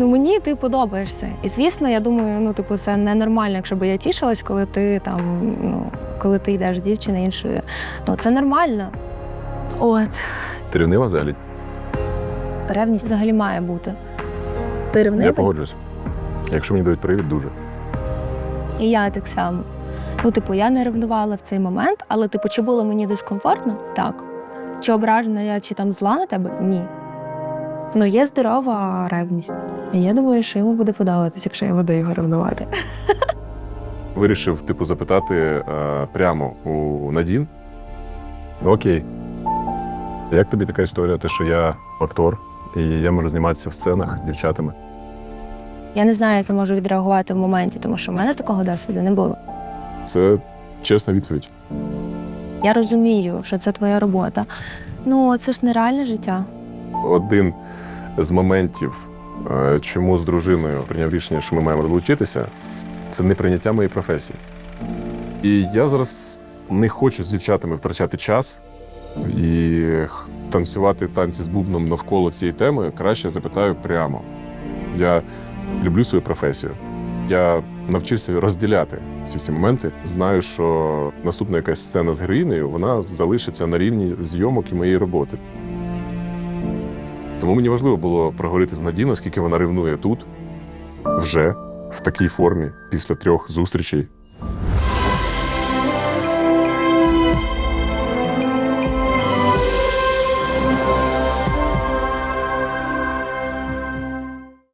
Ну мені ти подобаєшся. І звісно, я думаю, ну типу, це ненормально, якщо б я тішилась, коли ти там, ну коли ти йдеш з дівчиною іншою. Ну це нормально. От Ти ревнива взагалі? ревність взагалі має бути. Ти Я погоджуюсь. Якщо мені дають привід, дуже. І я так само. Ну, типу, я не ревнувала в цей момент, але типу, чи було мені дискомфортно? Так. Чи ображена я, чи там зла на тебе? Ні. Ну, є здорова ревність. І я думаю, що йому буде подобатися, якщо я буду його ревнувати. Вирішив, типу, запитати е, прямо у Надін. Окей. Як тобі така історія, те, що я актор, і я можу зніматися в сценах з дівчатами? Я не знаю, як я можу відреагувати в моменті, тому що в мене такого досвіду не було. Це чесна відповідь. Я розумію, що це твоя робота. Ну, це ж нереальне життя. Один з моментів, е, чому з дружиною прийняв рішення, що ми маємо розлучитися, це неприйняття моєї професії. І я зараз не хочу з дівчатами втрачати час і танцювати танці з бубном навколо цієї теми. Краще запитаю прямо. Я люблю свою професію. Я навчився розділяти ці всі моменти. Знаю, що наступна якась сцена з героїнею вона залишиться на рівні зйомок і моєї роботи. Тому мені важливо було проговорити з Надією, наскільки вона ревнує тут, вже в такій формі, після трьох зустрічей